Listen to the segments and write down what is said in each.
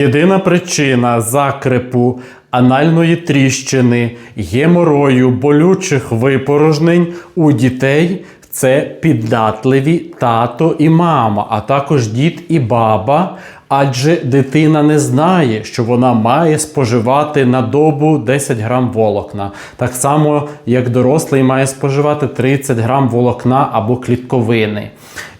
Єдина причина закрепу, анальної тріщини, геморою, болючих випорожнень у дітей це піддатливі тато і мама, а також дід і баба. Адже дитина не знає, що вона має споживати на добу 10 грам волокна. Так само, як дорослий має споживати 30 грам волокна або клітковини.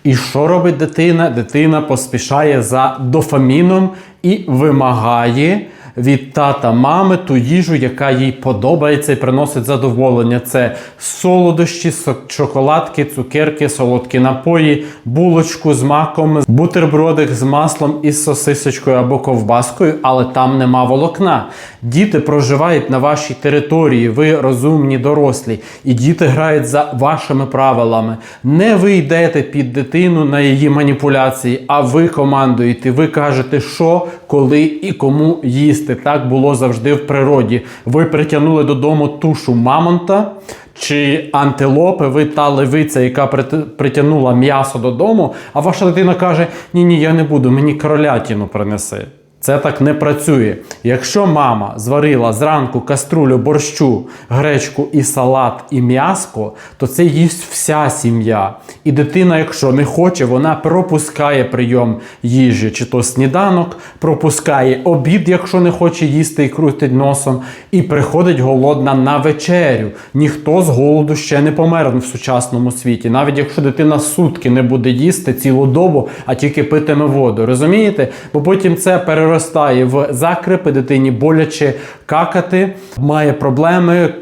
І що робить дитина? Дитина поспішає за дофаміном і вимагає від тата мами ту їжу, яка їй подобається і приносить задоволення. Це солодощі, шоколадки, цукерки, солодкі напої, булочку з маком, бутербродик з маслом із сосисочкою або ковбаскою, але там нема волокна. Діти проживають на вашій території, ви розумні дорослі, і діти грають за вашими правилами. Не ви йдете під дитину на її маніпуляції, а ви командуєте. Ви кажете, що, коли і кому їсти. Так було завжди в природі. Ви притягнули додому тушу мамонта. Чи антилопи, ви та левиця, яка прит- притягнула м'ясо додому, а ваша дитина каже: Ні, ні, я не буду, мені кролятіну принеси. Це так не працює. Якщо мама зварила зранку каструлю борщу, гречку і салат і м'яско, то це їсть вся сім'я. І дитина, якщо не хоче, вона пропускає прийом їжі, чи то сніданок, пропускає обід, якщо не хоче їсти і крутить носом, і приходить голодна на вечерю. Ніхто з голоду ще не помер в сучасному світі. Навіть якщо дитина сутки не буде їсти цілу добу, а тільки питиме воду. Розумієте? Бо потім це переростає в закрепи, дитині боляче какати, має проблеми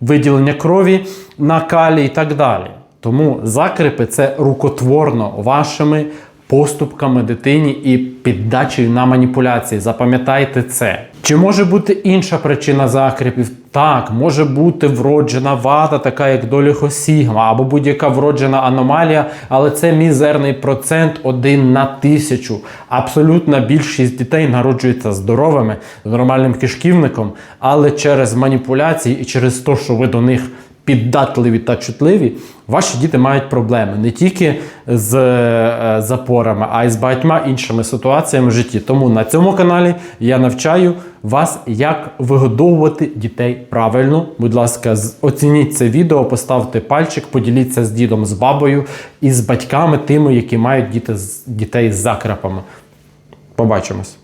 виділення крові на калі і так далі. Тому закрепи це рукотворно вашими поступками дитині і піддачею на маніпуляції. Запам'ятайте це. Чи може бути інша причина закрепів? Так, може бути вроджена вада, така як доліхосігма, або будь-яка вроджена аномалія, але це мізерний процент один на тисячу. Абсолютна більшість дітей народжується здоровими, з нормальним кишківником, але через маніпуляції і через те, що ви до них піддатливі та чутливі, ваші діти мають проблеми не тільки з е, запорами, а й з багатьма іншими ситуаціями в житті. Тому на цьому каналі я навчаю вас, як вигодовувати дітей правильно. Будь ласка, оцініть це відео, поставте пальчик, поділіться з дідом, з бабою і з батьками, тими, які мають діти дітей з закрапами. Побачимось.